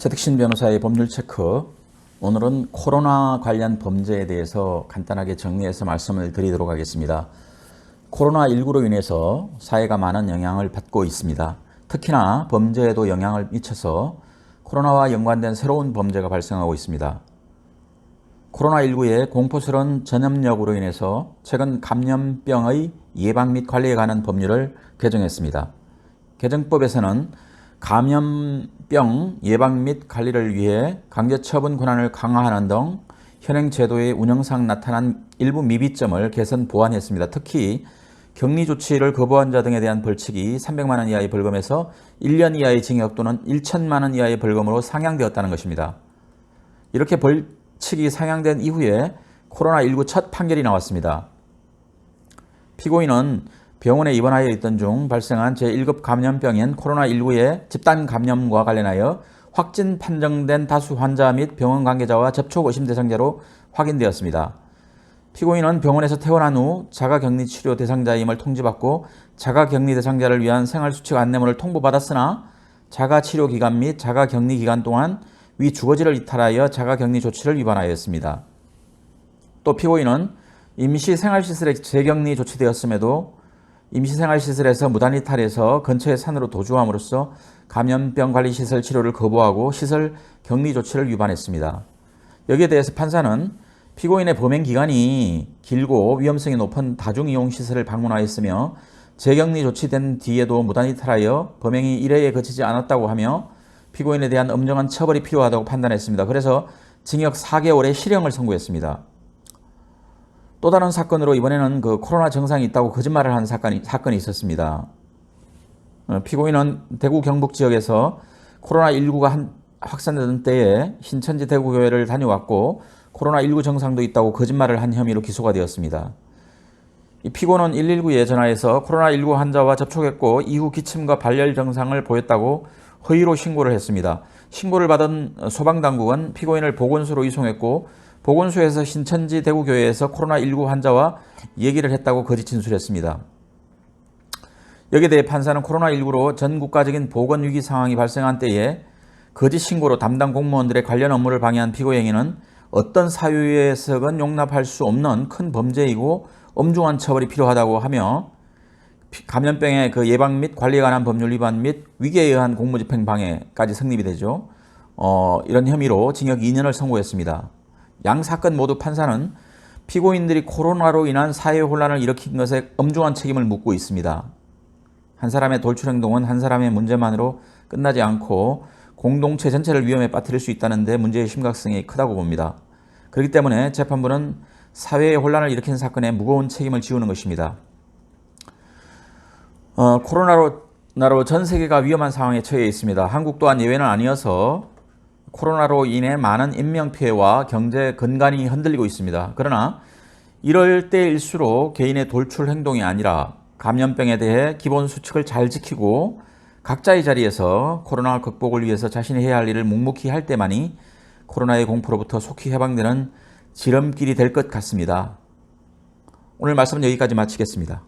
최득신 변호사의 법률 체크. 오늘은 코로나 관련 범죄에 대해서 간단하게 정리해서 말씀을 드리도록 하겠습니다. 코로나19로 인해서 사회가 많은 영향을 받고 있습니다. 특히나 범죄에도 영향을 미쳐서 코로나와 연관된 새로운 범죄가 발생하고 있습니다. 코로나19의 공포스러운 전염력으로 인해서 최근 감염병의 예방 및 관리에 관한 법률을 개정했습니다. 개정법에서는 감염병 예방 및 관리를 위해 강제 처분 권한을 강화하는 등 현행 제도의 운영상 나타난 일부 미비점을 개선 보완했습니다. 특히 격리 조치를 거부한 자 등에 대한 벌칙이 300만 원 이하의 벌금에서 1년 이하의 징역 또는 1천만 원 이하의 벌금으로 상향되었다는 것입니다. 이렇게 벌칙이 상향된 이후에 코로나19 첫 판결이 나왔습니다. 피고인은 병원에 입원하여 있던 중 발생한 제1급 감염병인 코로나19의 집단 감염과 관련하여 확진 판정된 다수 환자 및 병원 관계자와 접촉 의심 대상자로 확인되었습니다. 피고인은 병원에서 퇴원한 후 자가격리 치료 대상자임을 통지받고 자가격리 대상자를 위한 생활수칙 안내문을 통보받았으나 자가치료 기간 및 자가격리 기간 동안 위 주거지를 이탈하여 자가격리 조치를 위반하였습니다. 또 피고인은 임시 생활시설에 재격리 조치되었음에도 임시생활시설에서 무단이탈해서 근처의 산으로 도주함으로써 감염병 관리 시설 치료를 거부하고 시설 격리 조치를 위반했습니다. 여기에 대해서 판사는 피고인의 범행 기간이 길고 위험성이 높은 다중이용시설을 방문하였으며 재격리 조치된 뒤에도 무단이탈하여 범행이 1회에 그치지 않았다고 하며 피고인에 대한 엄정한 처벌이 필요하다고 판단했습니다. 그래서 징역 4개월의 실형을 선고했습니다. 또 다른 사건으로 이번에는 그 코로나 증상이 있다고 거짓말을 한 사건이, 사건이 있었습니다. 어, 피고인은 대구 경북 지역에서 코로나19가 한, 확산되던 때에 신천지 대구교회를 다녀왔고 코로나19 증상도 있다고 거짓말을 한 혐의로 기소가 되었습니다. 이 피고는 119에 전화해서 코로나19 환자와 접촉했고 이후 기침과 발열 증상을 보였다고 허위로 신고를 했습니다. 신고를 받은 소방당국은 피고인을 보건소로 이송했고 보건소에서 신천지 대구교회에서 코로나19 환자와 얘기를 했다고 거짓 진술했습니다. 여기에 대해 판사는 코로나19로 전 국가적인 보건위기 상황이 발생한 때에 거짓 신고로 담당 공무원들의 관련 업무를 방해한 피고 행위는 어떤 사유에서건 용납할 수 없는 큰 범죄이고 엄중한 처벌이 필요하다고 하며 감염병의 그 예방 및 관리에 관한 법률 위반 및 위기에 의한 공무집행 방해까지 성립이 되죠. 어, 이런 혐의로 징역 2년을 선고했습니다. 양 사건 모두 판사는 피고인들이 코로나로 인한 사회 혼란을 일으킨 것에 엄중한 책임을 묻고 있습니다. 한 사람의 돌출 행동은 한 사람의 문제만으로 끝나지 않고 공동체 전체를 위험에 빠뜨릴 수 있다는 데 문제의 심각성이 크다고 봅니다. 그렇기 때문에 재판부는 사회의 혼란을 일으킨 사건에 무거운 책임을 지우는 것입니다. 어, 코로나로 나로 전 세계가 위험한 상황에 처해 있습니다. 한국 또한 예외는 아니어서 코로나로 인해 많은 인명 피해와 경제 근간이 흔들리고 있습니다. 그러나 이럴 때일수록 개인의 돌출 행동이 아니라 감염병에 대해 기본 수칙을 잘 지키고 각자의 자리에서 코로나 극복을 위해서 자신이 해야 할 일을 묵묵히 할 때만이 코로나의 공포로부터 속히 해방되는 지름길이 될 것 같습니다. 오늘 말씀은 여기까지 마치겠습니다.